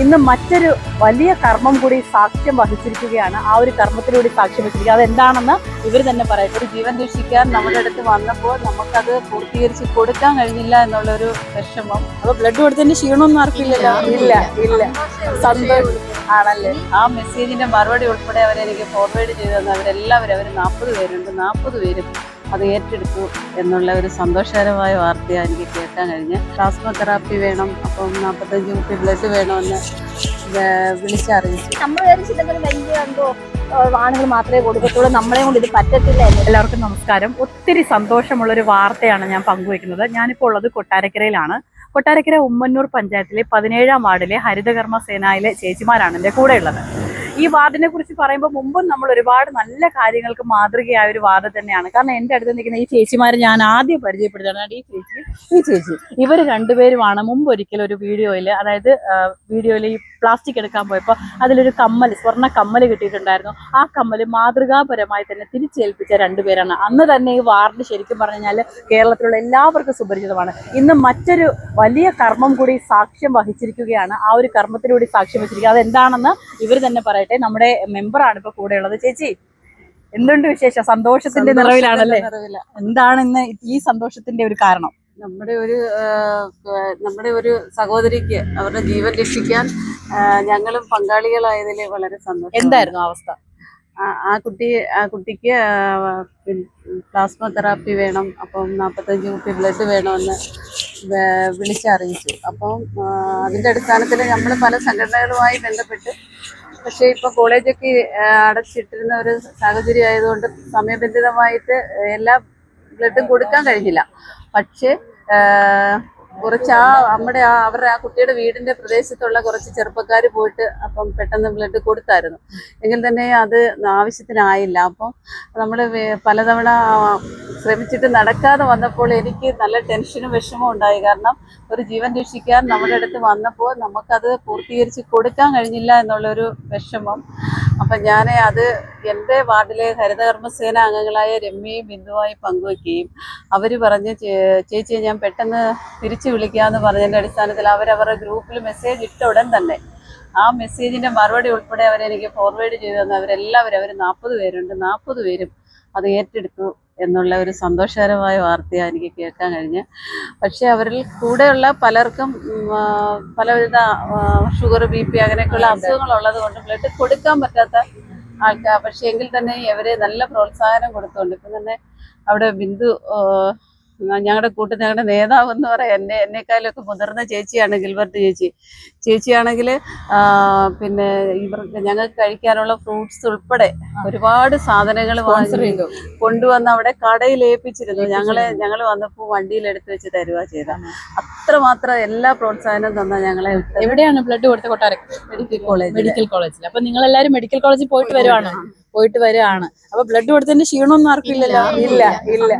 ഇന്ന് മറ്റൊരു വലിയ കർമ്മം കൂടി സാക്ഷ്യം വഹിച്ചിരിക്കുകയാണ്. ആ ഒരു കർമ്മത്തിലൂടെ സാക്ഷ്യം വഹിച്ചിരിക്കുക. അതെന്താണെന്ന് ഇവർ തന്നെ പറയാം. ഒരു ജീവൻ രക്ഷിക്കാൻ നമ്മുടെ അടുത്ത് വന്നപ്പോൾ നമുക്കത് പൂർത്തീകരിച്ച് കൊടുക്കാൻ കഴിഞ്ഞില്ല എന്നുള്ളൊരു വിഷമം. അപ്പൊ ബ്ലഡ് കൊടുത്തതിന്റെ ക്ഷീണമൊന്നും ആർക്കില്ലല്ലോ? ഇല്ല ഇല്ല. സന്തോഷം ആണല്ലേ? ആ മെസ്സേജിന്റെ മറുപടി ഉൾപ്പെടെ അവരെനിക്ക് ഫോർവേഡ് ചെയ്തു അവരെല്ലാവരും അവർ നാൽപ്പത് പേരുണ്ട്. നാൽപ്പത് പേരും അത് ഏറ്റെടുത്തു എന്നുള്ള ഒരു സന്തോഷകരമായ വാർത്തയാണ് എനിക്ക് കേൾക്കാൻ കഴിഞ്ഞ് പ്ലാസ്മ തെറാപ്പി വേണം അപ്പം നാൽപ്പത്തഞ്ച് കുട്ടി ബ്ലഡ് വേണമെന്ന് വിളിച്ചറിയിച്ചു. നമ്മൾ വിചാരിച്ചില്ലെങ്കിൽ വലിയ എന്തോ ആണുങ്ങൾ മാത്രമേ കൊടുക്കത്തുള്ളൂ നമ്മളെ കൊണ്ട് ഇത് പറ്റത്തില്ല എല്ലാവർക്കും നമസ്കാരം. ഒത്തിരി സന്തോഷമുള്ള ഒരു വാർത്തയാണ് ഞാൻ പങ്കുവയ്ക്കുന്നത്. ഞാനിപ്പോൾ ഉള്ളത് കൊട്ടാരക്കരയിലാണ്. കൊട്ടാരക്കര ഉമ്മന്നൂർ പഞ്ചായത്തിലെ പതിനേഴാം വാർഡിലെ ഹരിതകർമ്മ സേനയിലെ ചേച്ചിമാരാണ് എന്റെ കൂടെ ഉള്ളത് ഈ വാർഡിനെ കുറിച്ച് പറയുമ്പോൾ മുമ്പും നമ്മൾ ഒരുപാട് നല്ല കാര്യങ്ങൾക്ക് മാതൃകയായ ഒരു വാർഡ് തന്നെയാണ്. കാരണം എന്റെ അടുത്ത് നിൽക്കുന്ന ഈ ചേച്ചിമാരെ ഞാൻ ആദ്യം പരിചയപ്പെടുത്തുകയാണ്. ഈ ചേച്ചി ഈ ചേച്ചി ഇവർ രണ്ടുപേരുമാണ് മുമ്പ് ഒരിക്കലും ഒരു വീഡിയോയിൽ അതായത് വീഡിയോയിൽ ഈ പ്ലാസ്റ്റിക് എടുക്കാൻ പോയപ്പോൾ അതിലൊരു കമ്മൽ സ്വർണ കമ്മൽ കിട്ടിയിട്ടുണ്ടായിരുന്നു. ആ കമ്മൽ മാതൃകാപരമായി തന്നെ തിരിച്ചേൽപ്പിച്ച രണ്ടുപേരാണ്. അന്ന് തന്നെ ഈ വാർഡ് ശരിക്കും പറഞ്ഞു കഴിഞ്ഞാൽ കേരളത്തിലുള്ള എല്ലാവർക്കും സുപരിചിതമാണ്. ഇന്ന് മറ്റൊരു വലിയ കർമ്മം കൂടി സാക്ഷ്യം വഹിച്ചിരിക്കുകയാണ്. ആ ഒരു കർമ്മത്തിലൂടെ സാക്ഷ്യം വഹിച്ചിരിക്കുക അതെന്താണെന്ന് ഇവർ തന്നെ പറയട്ടെ നമ്മുടെ മെമ്പറാണ് ഇപ്പൊ കൂടെ ഉള്ളത് ചേച്ചി എന്തുണ്ട് വിശേഷം? സന്തോഷത്തിന്റെ നിറവിലാണല്ലേ? എന്താണ് ഇന്ന് ഈ സന്തോഷത്തിന്റെ ഒരു കാരണം? നമ്മുടെ ഒരു നമ്മുടെ ഒരു സഹോദരിക്ക് അവരുടെ ജീവൻ രക്ഷിക്കാൻ ഞങ്ങളും പങ്കാളികളായതിൽ വളരെ സന്തോഷം. എന്തായിരുന്നു അവസ്ഥ? ആ- കുട്ടി ആ കുട്ടിക്ക് പ്ലാസ്മ തെറാപ്പി വേണം അപ്പം നാൽപ്പത്തഞ്ച് കുപ്പി ബ്ലഡ് വേണമെന്ന് വിളിച്ചറിയിച്ചു. അപ്പം അതിന്റെ അടിസ്ഥാനത്തിൽ നമ്മൾ പല സംഘടനകളുമായി ബന്ധപ്പെട്ട് പക്ഷേ ഇപ്പൊ കോളേജൊക്കെ അടച്ചിട്ടിരുന്ന ഒരു സാഹചര്യം ആയതുകൊണ്ട് സമയബന്ധിതമായിട്ട് എല്ലാ ബ്ലഡും കൊടുക്കാൻ കഴിഞ്ഞില്ല. പക്ഷേ കുറച്ച് ആ നമ്മുടെ ആ അവരുടെ ആ കുട്ടിയുടെ വീടിന്റെ പ്രദേശത്തുള്ള കുറച്ച് ചെറുപ്പക്കാർ പോയിട്ട് അപ്പം പെട്ടെന്ന് ബ്ലഡ് കൊടുത്തായിരുന്നു. എങ്കിൽ തന്നെ അത് ആവശ്യത്തിനായില്ല. അപ്പം നമ്മൾ പലതവണ ശ്രമിച്ചിട്ട് നടക്കാതെ വന്നപ്പോൾ എനിക്ക് നല്ല ടെൻഷനും വിഷമവും ഉണ്ടായി. കാരണം ഒരു ജീവൻ രക്ഷിക്കാൻ നമ്മുടെ അടുത്ത് വന്നപ്പോൾ നമുക്കത് പൂർത്തീകരിച്ച് കൊടുക്കാൻ കഴിഞ്ഞില്ല എന്നുള്ളൊരു വിഷമം. അപ്പം ഞാൻ അത് എന്റെ വാർഡിലെ ഹരിതകർമ്മസേന അംഗങ്ങളായ രമ്യയും ബിന്ദുവായി പങ്കുവയ്ക്കുകയും അവർ പറഞ്ഞ് "ചേ- ചേച്ചിയെ ഞാൻ പെട്ടെന്ന് തിരിച്ചു വിളിക്കാമെന്ന് പറഞ്ഞതിന്റെ അടിസ്ഥാനത്തിൽ അവരവരുടെ ഗ്രൂപ്പിൽ മെസ്സേജ് ഇട്ട ഉടൻ തന്നെ. ആ മെസ്സേജിന്റെ മറുപടി ഉൾപ്പെടെ അവരെനിക്ക് ഫോർവേഡ് ചെയ്തു തന്നു അവരെല്ലാവരും അവർ നാൽപ്പത് പേരുണ്ട് നാൽപ്പത് പേരും അത് ഏറ്റെടുത്തു. എന്നുള്ള ഒരു സന്തോഷകരമായ വാർത്തയാണ് എനിക്ക് കേൾക്കാൻ കഴിഞ്ഞ്. പക്ഷേ അവരിൽ കൂടെയുള്ള പലർക്കും പലവിധ ഷുഗർ ബി പി അങ്ങനെയൊക്കെയുള്ള അസുഖങ്ങൾ ഉള്ളത് കൊണ്ട് ബ്ലഡ് കൊടുക്കാൻ പറ്റാത്ത ആൾക്കാർ പക്ഷേ എങ്കിൽ തന്നെ അവരെ നല്ല പ്രോത്സാഹനം കൊടുത്തുകൊണ്ട് ഇപ്പം തന്നെ അവിടെ ബിന്ദു ഞങ്ങളുടെ കൂട്ടത്തിൽ ഞങ്ങളുടെ നേതാവ് എന്ന് പറയാം എന്നെ എന്നെക്കാളൊക്കെ മുതിർന്ന ചേച്ചിയാണ് ഗിൽബർട്ട് ചേച്ചി. ചേച്ചിയാണെങ്കിൽ പിന്നെ ഇവർക്ക് ഞങ്ങൾക്ക് കഴിക്കാനുള്ള ഫ്രൂട്ട്സ് ഉൾപ്പെടെ ഒരുപാട് സാധനങ്ങൾ കൊണ്ടുവന്ന് അവിടെ കടയിൽ ഏൽപ്പിച്ചിരുന്നു. ഞങ്ങളെ ഞങ്ങൾ വന്നപ്പോൾ വണ്ടിയിൽ എടുത്തു വെച്ച് തരുക ചെയ്ത അത്രമാത്രം എല്ലാ പ്രോത്സാഹനവും തന്ന ഞങ്ങളെ എവിടെയാണ് ബ്ലഡ് കൊടുത്ത കൊട്ടാരം? മെഡിക്കൽ കോളേജ് മെഡിക്കൽ കോളേജിൽ അപ്പൊ നിങ്ങൾ എല്ലാരും മെഡിക്കൽ കോളേജിൽ പോയിട്ട് വരുവാണ്? പോയിട്ട് വരികയാണ്. അപ്പൊ ബ്ലഡ് കൊടുത്തതിന്റെ ക്ഷീണമൊന്നും ആർക്കും ഇല്ലല്ലോ ഇല്ല ഇല്ല.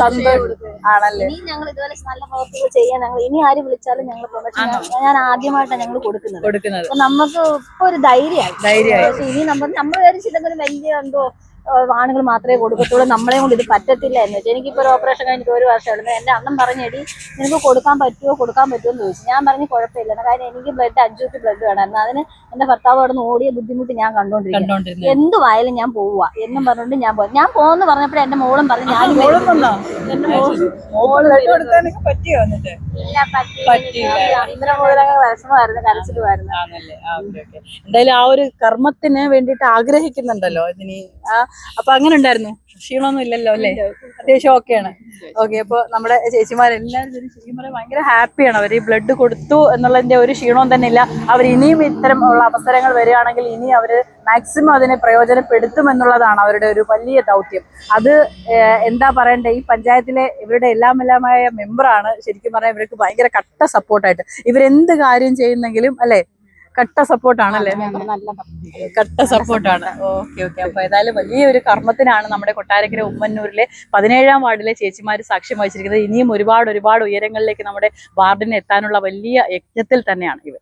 സന്തോഷം ആണല്ലേ ഇനി ഞങ്ങൾ ഇതുപോലെ നല്ല പ്രവർത്തികൾ ചെയ്യാൻ ഞങ്ങൾ ഇനി ആര് വിളിച്ചാലും ഞങ്ങൾ പക്ഷെ ഞാൻ- ആദ്യമായിട്ടാണ് ഞങ്ങൾ കൊടുക്കുന്നത്. കൊടുക്കുന്നത്. നമുക്ക് ഇപ്പൊ ഒരു ധൈര്യമായി. ധൈര്യമായി. ഇനി നമ്മൾ നമ്മൾ വിചാരിച്ചില്ലെങ്കിൽ വലിയ എന്തോ ആണുങ്ങൾ മാത്രമേ കൊടുക്കത്തുള്ളൂ. നമ്മളെ കൊണ്ട് ഇത് പറ്റത്തില്ല എന്ന് വെച്ചാൽ എനിക്കിപ്പോൾ ഒരു ഓപ്പറേഷൻ കഴിഞ്ഞിട്ട് ഒരു വർഷം എടുത്തു എന്റെ അണ്ണൻ പറഞ്ഞെടി നിനക്ക് കൊടുക്കാൻ പറ്റുമോ കൊടുക്കാൻ പറ്റുമോ എന്ന് ചോദിച്ചു. ഞാൻ പറഞ്ഞു കുഴപ്പമില്ല. കാര്യം എനിക്ക് ബ്ലഡ് അഞ്ചു കുപ്പി ബ്ലഡ് വേണമായിരുന്നു. അതിന് എന്റെ ഭർത്താവ് അവിടെ നിന്ന് ഓടിയ ബുദ്ധിമുട്ട് ഞാൻ കണ്ടോണ്ടിരുന്നത് എന്തുവായാലും ഞാൻ പോവുക എന്നും പറഞ്ഞുകൊണ്ട് ഞാൻ പോകും ഞാൻ പോകുമെന്ന് പറഞ്ഞപ്പോഴേ എന്റെ മോളും പറഞ്ഞു ഞാൻ കൊടുക്കാനൊക്കെ പറ്റിയോ എന്നിട്ട്. എന്തായാലും ആ ഒരു കർമ്മത്തിന് വേണ്ടിട്ട് ആഗ്രഹിക്കുന്നുണ്ടല്ലോ ഇതിന്. ആ അപ്പൊ അങ്ങനെ ഉണ്ടായിരുന്നു. ക്ഷീണമൊന്നും ഇല്ലല്ലോ അല്ലേ? അത്യാവശ്യം ഓക്കെയാണ്. ഓക്കെ അപ്പൊ നമ്മുടെ ചേച്ചിമാരെല്ലാവരും ഇതിന് ശരിക്കും പറയാൻ ഭയങ്കര ഹാപ്പിയാണ്. അവർ ഈ ബ്ലഡ് കൊടുത്തു എന്നുള്ളതിന്റെ ഒരു ക്ഷീണവും തന്നെ ഇല്ല. അവർ ഇനിയും ഇത്തരം ഉള്ള അവസരങ്ങൾ വരികയാണെങ്കിൽ ഇനി അവർ മാക്സിമം അതിനെ പ്രയോജനപ്പെടുത്തുമെന്നുള്ളതാണ് അവരുടെ ഒരു വലിയ ദൗത്യം. അത് എന്താ പറയണ്ടേ ഈ പഞ്ചായത്തിലെ ഇവരുടെ എല്ലാം എല്ലാമായ മെമ്പറാണ് ശരിക്കും പറഞ്ഞാൽ ഇവർക്ക് ഭയങ്കര കട്ട സപ്പോർട്ടായിട്ട്. ഇവരെന്ത് കാര്യം ചെയ്യുന്നെങ്കിലും അല്ലേ? കട്ട സപ്പോർട്ടാണ് അല്ലേ കട്ട സപ്പോർട്ടാണ്. Okay okay. അപ്പൊ ഏതായാലും വലിയൊരു കർമ്മത്തിനാണ് നമ്മുടെ കൊട്ടാരക്കര ഉമ്മന്നൂരിലെ പതിനേഴാം വാർഡിലെ ചേച്ചിമാർ സാക്ഷ്യം വഹിച്ചിരിക്കുന്നത്. ഇനിയും ഒരുപാട് ഒരുപാട് ഉയരങ്ങളിലേക്ക് നമ്മുടെ വാർഡിന് എത്താനുള്ള വലിയ യജ്ഞത്തിൽ തന്നെയാണ് ഇവർ.